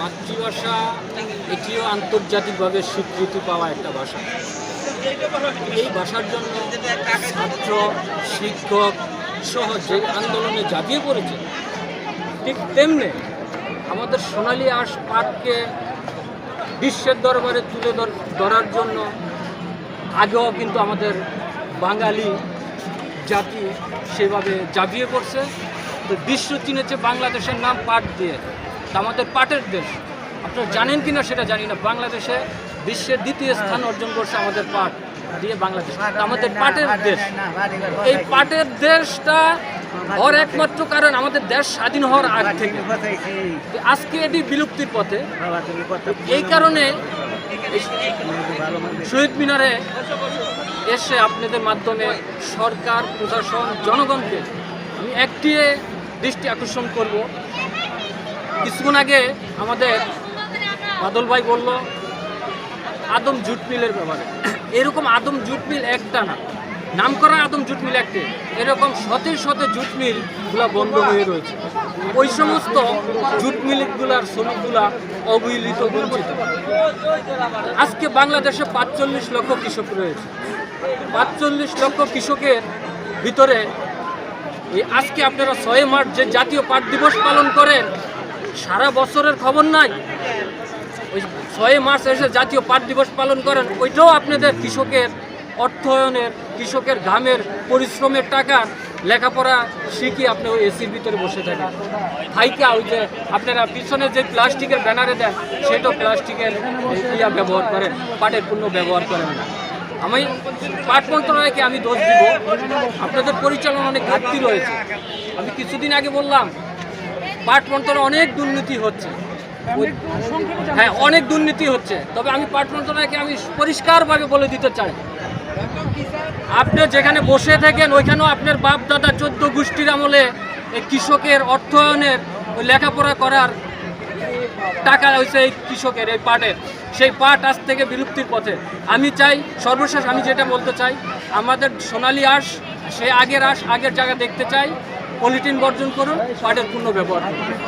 মাতৃভাষা এটিও আন্তর্জাতিকভাবে স্বীকৃতি পাওয়া একটা ভাষা। এই ভাষার জন্য ছাত্র, শিক্ষক সহ যে আন্দোলনে ঝাঁপিয়ে পড়েছে, ঠিক তেমনি আমাদের সোনালী আঁশ পাটকে বিশ্বের দরবারে তুলে ধরার জন্য আগেও কিন্তু আমাদের বাঙালি জাতি সেভাবে জাবিয়ে পড়ছে। তো বিশ্ব চিনেছে বাংলাদেশের নাম পাট দিয়ে। আমাদের পাটের দেশ। আপনারা জানেন কিনা সেটা জানি না। বাংলাদেশে বিশ্বের দ্বিতীয় স্থান অর্জন করছে আমাদের পাট দিয়ে বাংলাদেশ। আমাদের পাটের দেশ। এই পাটের দেশটা হওয়ার একমাত্র কারণ আমাদের দেশ স্বাধীন হওয়ার আগ থেকে। আজকে এটি বিলুপ্তির পথে। এই কারণে শহীদ মিনারে এসে আপনাদের মাধ্যমে সরকার, প্রশাসন, জনগণকে আমি একটি দৃষ্টি আকর্ষণ করব। কিছুক্ষণ আগে আমাদের বাদল ভাই বলল, আদম জুট মিলের ব্যাপারে। এরকম আদম জুট মিল একটা না। নাম করা আদম জুট মিল একটি। এরকম শতে শতে জুট মিলগুলো বন্ধ হয়ে রয়েছে। ওই সমস্ত জুট মিলগুলার শ্রমিকগুলা অবহেলিত, বঞ্চিত। আজকে বাংলাদেশে পাঁচচল্লিশ লক্ষ কৃষক রয়েছে। পাঁচচল্লিশ লক্ষ কৃষকের ভিতরে আজকে আপনারা ছয় মার্চ যে জাতীয় পাট দিবস পালন করেন সারা বছরের খবর নাই। ওই ছয় মার্চ এসে জাতীয় পাট দিবস পালন করেন, ওইটাও আপনাদের কৃষকের, অর্থায়নের, কৃষকের ঘামের, পরিশ্রমের টাকা লেখাপড়া শিখি আপনি ওই এসির ভিতরে বসে থাকেন। হাইকা ওই যে আপনারা পিছনে যে প্লাস্টিকের ব্যানারে দেন, সেটাও প্লাস্টিকের ইয়া ব্যবহার করেন, পাটের পণ্য ব্যবহার করেন না। আমি পাট মন্ত্রণালয়কে আমি দোষ দিব। আপনাদের পরিচালনা অনেক ঘাটতি রয়েছে। আমি কিছুদিন আগে বললাম পাট মন্ত্রণালয়ে অনেক দুর্নীতি হচ্ছে। হ্যাঁ অনেক দুর্নীতি হচ্ছে। তবে আমি পাট মন্ত্রণালয়কে আমি পরিষ্কারভাবে বলে দিতে চাই। আপনি যেখানে বসে থাকেন ওইখানেও আপনার বাপ দাদা চোদ্দ গোষ্ঠীর আমলে এই কৃষকের অর্থায়নের ওই লেখাপড়া করার টাকা হয়েছে এই কৃষকের এই পাটের। সেই পাট আজ থেকে বিলুপ্তির পথে। আমি চাই সর্বশেষ আমি যেটা বলতে চাই আমাদের সোনালি আঁশ সে আগের আঁশ আগের জায়গা দেখতে চাই। পলিটিন বর্জন করুন পাটের পূর্ণ ব্যবহার করুন।